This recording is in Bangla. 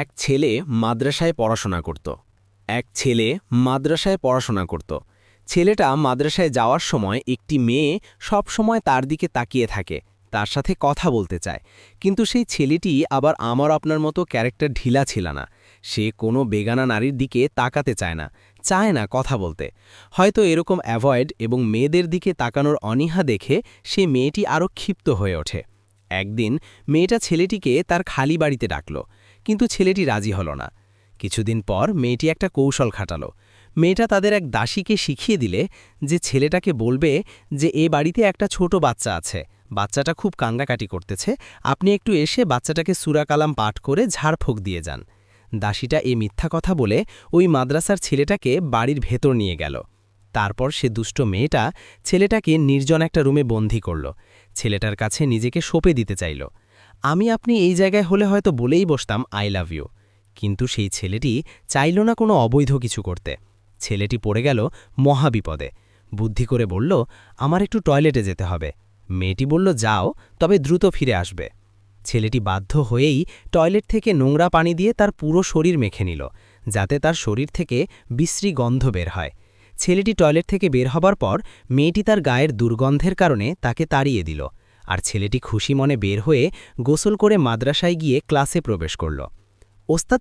এক ছেলে মাদ্রাসায় পড়াশোনা করত। এক ছেলে মাদ্রাসায় পড়াশোনা করত। ছেলেটা মাদ্রাসায় যাওয়ার সময় একটি মেয়ে সব সময় তার দিকে তাকিয়ে থাকে, তার সাথে কথা বলতে চায়। কিন্তু সেই ছেলেটি আবার আমার আপনার মতো ক্যারেক্টার ঢিলা ছিল না। সে কোনো বেগানা নারীর দিকে তাকাতে চায় না চায় না কথা বলতে। হয়তো এরকম অ্যাভয়েড এবং মেয়েদের দিকে তাকানোর অনীহা দেখে সে মেয়েটি আরও ক্ষিপ্ত হয়ে ওঠে। একদিন মেয়েটা ছেলেটিকে তার খালি বাড়িতে ডাকল। কিন্তু ছেলেটি রাজি হল না। কিছুদিন পর মেয়েটি একটা কৌশল খাটালো। মেয়েটা তাদের এক দাসীকে শিখিয়ে দিলে যে ছেলেটাকে বলবে যে, এ বাড়িতে একটা ছোট বাচ্চা আছে। বাচ্চাটা খুব কান্দাকাটি করতেছে। আপনি একটু এসে বাচ্চাটাকে সুরাকালাম পাঠ করে ঝাড়ফুঁক দিয়ে যান। দাসীটা এ মিথ্যা কথা বলে ওই মাদ্রাসার ছেলেটাকে বাড়ির ভেতর নিয়ে গেল। তারপর সে দুষ্ট মেয়েটা ছেলেটাকে নির্জন একটা রুমে বন্দি করল। ছেলেটার কাছে নিজেকে সঁপে দিতে চাইল। আমি আপনি এই জায়গায় হলে হয়তো বলেই বসতাম, আই লাভ ইউ। কিন্তু সেই ছেলেটি চাইল না কোনো অবৈধ কিছু করতে। ছেলেটি পড়ে গেল মহাবিপদে। বুদ্ধি করে বলল, আমার একটু টয়লেটে যেতে হবে। মেয়েটি বলল, যাও, তবে দ্রুত ফিরে আসবে। ছেলেটি বাধ্য হয়েই টয়লেট থেকে নোংরা পানি দিয়ে তার পুরো শরীর মেখে নিল, যাতে তার শরীর থেকে বিশ্রী গন্ধ বের হয়। ছেলেটি টয়লেট থেকে বের হবার পর মেয়েটি তার গায়ের দুর্গন্ধের কারণে তাকে তাড়িয়ে দিল। আর ছেলেটি খুশি মনে বের হয়ে গোসল করে মাদ্রাসায় গিয়ে ক্লাসে প্রবেশ করল। ওস্তাদ